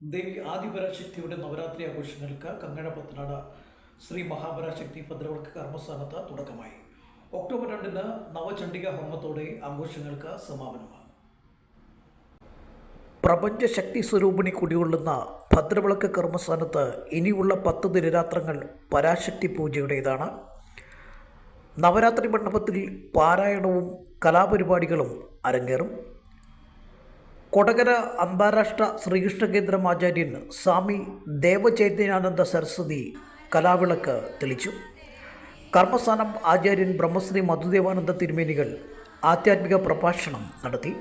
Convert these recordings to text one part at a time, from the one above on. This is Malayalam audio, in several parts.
ദേവി ആദിപരാശക്തിയുടെ നവരാത്രി ആഘോഷങ്ങൾക്ക് കങ്ങഴ പത്തനാട് ശ്രീ മഹാപരാശക്തി ഭദ്രവൾക്ക് കർമ്മസ്ഥാനത്ത് തുടക്കമായി. ഒക്ടോബർ രണ്ടിന് നവചണ്ഡിക ഹോമത്തോടെ ആഘോഷങ്ങൾക്ക് സമാപനമാണ്. പ്രപഞ്ചശക്തി സ്വരൂപിണി കുടികൊള്ളുന്ന ഭദ്രവിളക്ക് കർമ്മസ്ഥാനത്ത് ഇനിയുള്ള പത്ത് ദിനരാത്രങ്ങൾ പരാശക്തി പൂജയുടേതാണ്. നവരാത്രി മണ്ഡപത്തിൽ പാരായണവും കലാപരിപാടികളും അരങ്ങേറും. കൊടകര അന്താരാഷ്ട്ര ശ്രീകൃഷ്ണ കേന്ദ്രം ആചാര്യൻ സ്വാമി ദേവചൈതന്യാനന്ദ സരസ്വതി കലാവിളക്ക് തെളിച്ചു. കർമ്മസ്ഥാനം ആചാര്യൻ ബ്രഹ്മശ്രീ മധുദേവാനന്ദ തിരുമേനികൾ ആധ്യാത്മിക പ്രഭാഷണം നടത്തി.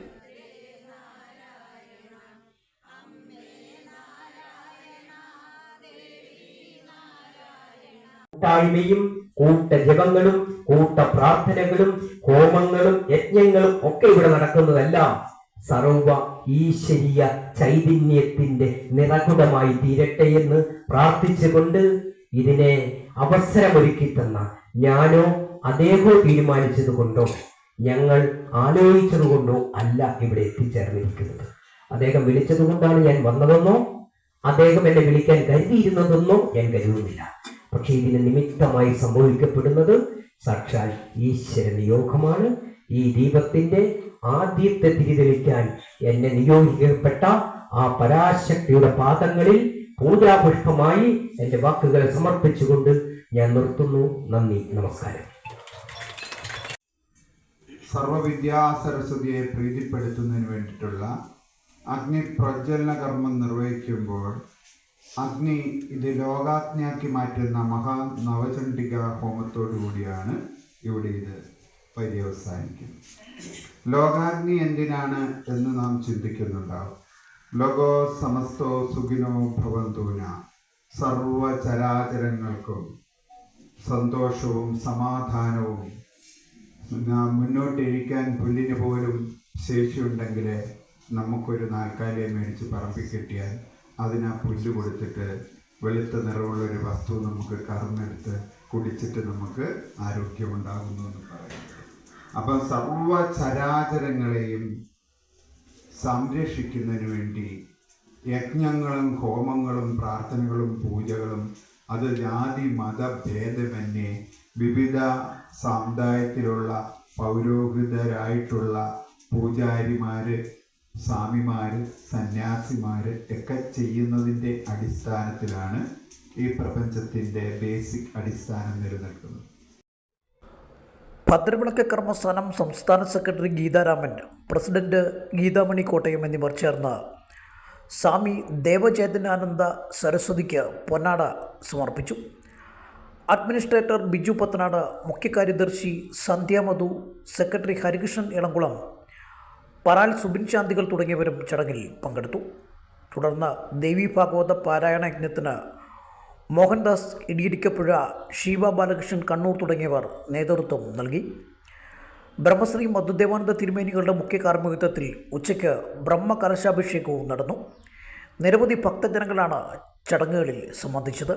കൂട്ടായ്മയും കൂട്ട ജപങ്ങളും കൂട്ട പ്രാർത്ഥനകളും ഹോമങ്ങളും യജ്ഞങ്ങളും ഒക്കെ ഇവിടെ നടക്കുന്നതെല്ലാം സർവ ഈശ്വരീയ ചൈതന്യത്തിന്റെ നിറകുടമായി തീരട്ടെ എന്ന് പ്രാർത്ഥിച്ചുകൊണ്ട് ഇതിനെ അവസരമൊരുക്കി തന്ന ഞാനോ അദ്ദേഹമോ തീരുമാനിച്ചത് കൊണ്ടോ ഞങ്ങൾ ആലോചിച്ചത് കൊണ്ടോ അല്ല ഇവിടെ എത്തിച്ചേർന്നിരിക്കുന്നത്. അദ്ദേഹം വിളിച്ചതുകൊണ്ടാണ് ഞാൻ വന്നതെന്നോ അദ്ദേഹം എന്നെ വിളിക്കാൻ കരുതിയിരുന്നതെന്നോ ഞാൻ കരുതുന്നില്ല. പക്ഷെ ഇതിന് നിമിത്തമായി സംഭവിക്കപ്പെടുന്നത് സാക്ഷാൽ ഈശ്വര നിയോഗമാണ് ഈ ദീപത്തിന്റെ ആദ്യത്തെ തിരിതെളിക്കാൻ എന്നെ നിയോഗിക്കപ്പെട്ട ആ പരാശക്തിയുടെ പാദങ്ങളിൽ പൂജാപുഷ്പമായി എന്റെ വാക്കുകൾ സമർപ്പിച്ചുകൊണ്ട് ഞാൻ നിർത്തുന്നു. നന്ദി. നമസ്കാരം. സർവവിദ്യാ സരസ്വതിയെ പ്രീതിപ്പെടുത്തുന്നതിന് വേണ്ടിയിട്ടുള്ള അഗ്നി പ്രജ്വലന കർമ്മം നിർവഹിക്കുമ്പോൾ അഗ്നി ഇത് ലോകാജ്ഞയാക്കി മാറ്റുന്ന മഹാ നവചണ്ഡിക ഹോമത്തോടു കൂടിയാണ് ഇവിടെ ഇത് പര്യവസാനിക്കുന്നത്. ലോകാഗ്നി എന്തിനാണ് എന്ന് നാം ചിന്തിക്കുന്നുണ്ടാവും. ലോകോ സമസ്തോ സുഖിനോ ഭവന്തൂന. സർവചരാചരങ്ങൾക്കും സന്തോഷവും സമാധാനവും നാം മുന്നോട്ടിരിക്കാൻ പുല്ലിന് പോലും ശേഷിയുണ്ടെങ്കിൽ നമുക്കൊരു നാൽക്കാലിയെ മേടിച്ച് പറമ്പി കിട്ടിയാൽ അതിന് പുല്ല് കൊടുത്തിട്ട് വെളുത്ത നിറമുള്ള ഒരു വസ്തു നമുക്ക് കറന്നെടുത്ത് കുടിച്ചിട്ട് നമുക്ക് ആരോഗ്യമുണ്ടാകുന്നു എന്ന് പറയുന്നത്. അപ്പം സർവ ചരാചരങ്ങളെയും സംരക്ഷിക്കുന്നതിന് വേണ്ടി യജ്ഞങ്ങളും ഹോമങ്ങളും പ്രാർത്ഥനകളും പൂജകളും അത് ജാതി മതഭേദമന്യേ വിവിധ സമുദായത്തിലുള്ള പൗരോഹിതരായിട്ടുള്ള പൂജാരിമാര് സ്വാമിമാര് സന്യാസിമാര് ഒക്കെ ചെയ്യുന്നതിന്റെ അടിസ്ഥാനത്തിലാണ് ഈ പ്രപഞ്ചത്തിന്റെ ബേസിക് അടിസ്ഥാനം നിലനിൽക്കുന്നത്. ഭദ്രവിളക്ക് കർമ്മസ്ഥാനം സംസ്ഥാന സെക്രട്ടറി ഗീതാരാമൻ പ്രസിഡന്റ് ഗീതാമണി കോട്ടയം എന്നിവർ ചേർന്ന് സ്വാമി ദേവചേതനാനന്ദ സരസ്വതിക്ക് പൊന്നാട സമർപ്പിച്ചു. അഡ്മിനിസ്ട്രേറ്റർ ബിജു പത്തനാട് മുഖ്യകാര്യദർശി സന്ധ്യ മധു സെക്രട്ടറി ഹരികൃഷ്ണൻ ഇളംകുളം പറാൽ സുബിൻ ശാന്തികൾ തുടങ്ങിയവരും ചടങ്ങിൽ പങ്കെടുത്തു. തുടർന്ന് ദേവി ഭാഗവത പാരായണ യജ്ഞത്തിന് മോഹൻദാസ് ഇടിയിടിക്കപ്പുഴ ശിവ ബാലകൃഷ്ണൻ കണ്ണൂർ തുടങ്ങിയവർ നേതൃത്വം നൽകി. ബ്രഹ്മശ്രീ മധുദേവാനന്ദ തിരുമേനികളുടെ മുഖ്യ കാർമ്മികത്വത്തിൽ ഉച്ചയ്ക്ക് ബ്രഹ്മകലശാഭിഷേകവും നടന്നു. നിരവധി ഭക്തജനങ്ങളാണ് ചടങ്ങുകളിൽ സംബന്ധിച്ചത്.